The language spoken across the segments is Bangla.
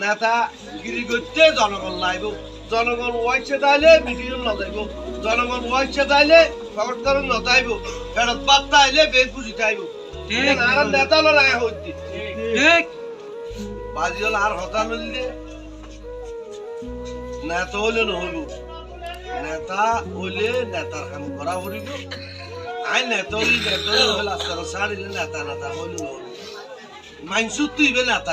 নেতা গিরি করতে জনগণ লাইব। জনগণ ওয়াইছে তাইলে মিটিং নজাইব জনগণ ওয়াইছে তাইলে করুন নজাইব ফেরত বার্তা আইলে বেশ ঠিক। আর নেতা হলো রায় হইতে। বাজি হলো আর হতা নেতা হইলে নহইব। নেতা হইলে নেতার কাম করা হইব আই নেতা হইলে নেতা হইলে আস্তে সারিলে নেতা নেতা হইলে নহইব। তুই ইবে নেতা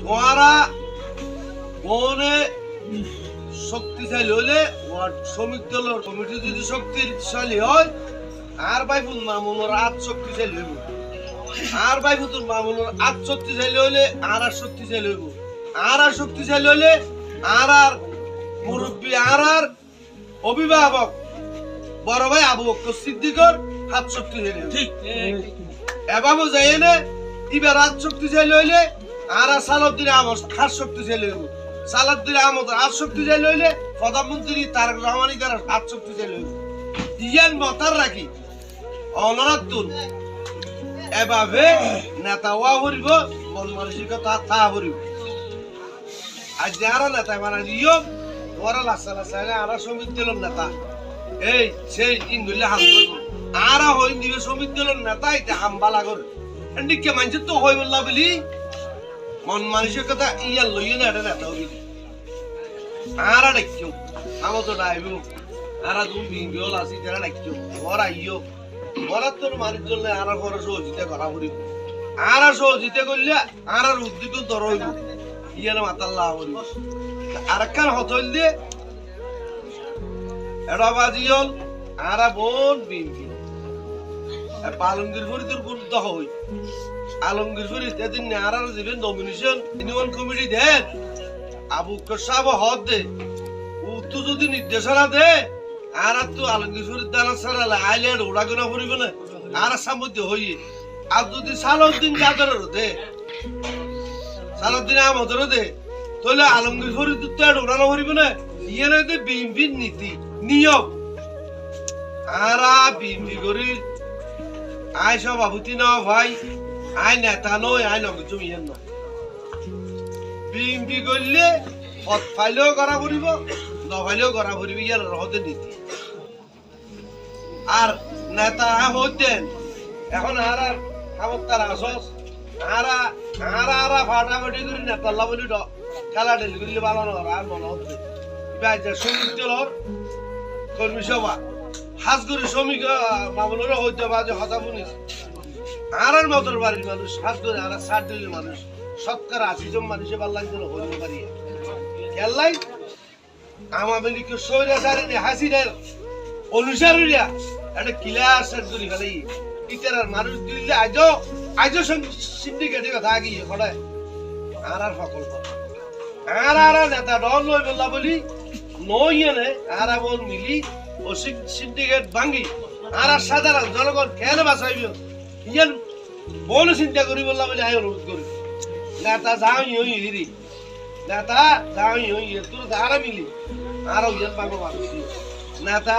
তোমারা বনে শক্তিশালী হলে শ্রমিক দলের কমিটি যদি শক্তিশালী হয় আর ভাই মামুনের আজ শক্তিশালী হইব। আর ভাই পুতুর মামুনের আজ শক্তিশালী হইলে আর আর শক্তিশালী হইব। আর আর শক্তিশালী হইলে আর আর মুরব্বী আর আর অভিভাবক বড় ভাই আবু বক্কর সিদ্দিকর হাত শক্তিশালী ঠিক। এভাবে যাই না এবার হাত শক্তিশালী হইলে আর আর সালাউদ্দিন আহমদ হাত শক্তিশালী হইব সালাউদ্দিন আহমদ হাত শক্তিশালী হইলে প্রধানমন্ত্রী তারেক রহমানি তার হাত শক্তিশালী হইব ইয়ান মতার রাখি। অনরাত্তুন এভাবে নেতা হওয়া করিব মন মানসিকতা থা করিব আর যারা নেতা মানে দিও ওরা লাসা লাসা আরা শ্রমিক দিল নেতা। এই সেই ইন্দুলে হাম করব আরা হইন দিবে শ্রমিক দিল নেতা এটা হাম বালা করে। মানছে তো হই বললা বলি। মন মানসিকতা ইয়ার লইয়ে না এটা নেতা হবি আরা দেখিও আমার তো ডাইবো আরা তুমি বিঙ্গল আসি যারা দেখিও ওরা ইয়ো ওরা তোর মানুষ জন্য আরা করে সহজিতে করা করিব আরা সহজিতে করলে আরার উদ্যোগ ধর হইব ইয়ার মাতাল্লাহ করিব আর একখান হতল দিয়ে এটা বাজি হল আরা বোন বিঙ্গি আলমগীর ফরিদের গুরুত্ব হই আলমগীর ফরিদ এদিন আরার দিবেন নমিনেশন ইউনিয়ন কমিটি দেন। আবু সাহেব হদ দে। উত্তু যদি নির্দেশনা দে, আর তো আলমগীর ফরিদ দানা সারা আইলে ওড়া গোনা না। আর সামধ্যে হই আর যদি সালাউদ্দিন যাদের দে, সালাউদ্দিন আমাদের দে, তাহলে আলমগীর ফরিদ তো আর ওড়ানো ফুরিব না। ইয়ে না যে বিএনপির নীতি, নিয়ম। আরা বিএনপি করি আয় সভাপতি না ভাই আয় নেতা নয় আয় নগর জমি না। বিএমপি করলে পথ ফাইলেও করা পড়িব নফাইলেও করা পড়িব ইয়ার রহতে নীতি আর নেতা হতেন, এখন আর আর ক্ষমতার আসস আরা আরা আরা ফাটাফাটি করে নেতা লাবলি খেলা ডেলি করলে ভালো না, আর মনে হচ্ছে বাইজা শ্রমিক দলর কর্মী সভা। হাজ করে শ্রমিক মামুনেরও হইতে বাজে হতা পুলিশ আর আর মতর বাড়ির মানুষ, হাত ধরে আর ষাট দিলের মানুষ। সৎকার আশি জন মানুষে পাল্লান জন্য হইতে পারি খেললাই আমাদের লিখে সৈরা সারি হাসিনের অনুসারীরা একটা ক্লাসের ধরে ফেলাই ইতার মানুষ দিলে আজও আজও সিন্ডিকেটের কথা আগিয়ে কড়ায় আর আর সকল আর আর নেতা ডন লই বললা বলি নইয়ে নে আর মিলি ও সিন্ডিকেট ভাঙ্গি। আর আর সাধারণ জনগণ কেন বাঁচাইব? ইয়ান বল চিন্তা করি বললা বলে আই অনুরোধ করি। নেতা যাও ইই হিরি নেতা যাও ইই তোর ধারা মিলি? আর ইয়ান পাবো মানুষ নেতা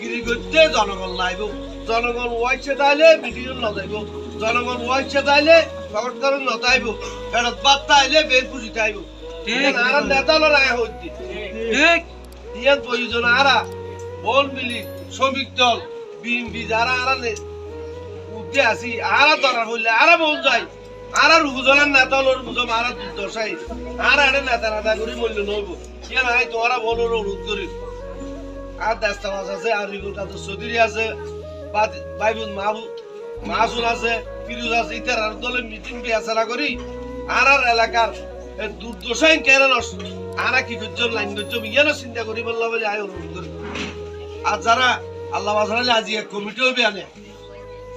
গিরি করতে জনগণ লাইব জনগণ ওয়াইছে তাইলে মিটিং নজাইব জনগণ ওয়াইছে তাইলে করুন নতাইব ফেরত বার্তা আইলে বেশ বুঝিতে আইব ঠিক। আর নেতা হইতে ঠিক। ইয়ান প্রয়োজন আরা বল মিলি শ্রমিক দল বিএমপি যারা আরা নে- উঠে আসি আরা ধরা হইলে আরা বল যায়। আরা রুজলার নেতা হলো রুজম আরা দর্শাই। আরা এটা নেতা নেতা করি মূল্য নইব। ইয়ান আই তোরা বল অনুরোধ করি। আর দেশটা মাছ আছে, আর রিগুল কাতো চৌধুরী আছে বাইবুল মাহবুব মাসুল আছে, ফিরুজ আছে, ইতার আর দলে মিটিং পেয়াচারা করি। আর আর এলাকার দুর্দশাই কেন আরা কি করছ লাইন করছ ইয়ান চিন্তা করি বললাম বলে আয় অনুরোধ করি। আর যারা আল্লাহ আজি এক কমিটি হইবে আনে।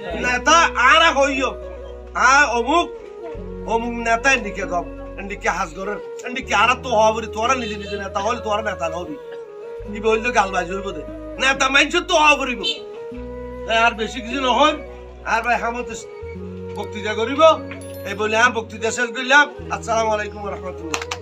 নেতা আর হইও। আ, অমুক অমুক নেতা এন্ডিকে গপ এন্ডিকে হাস গরের এন্ডিকে আর তো হবরি তোরা নিজে নিজে নেতা হল তোরা নেতা নবি ই বলল গাল বাজি হইব দে। নেতা মানছ তো হবরিব আর বেশি কিছু নহয়। আর ভাই হামত বক্তৃতা করিব। এই বলে আর বক্তৃতা শেষ করলাম। আসসালামু আলাইকুম রহমতুল্লাহ।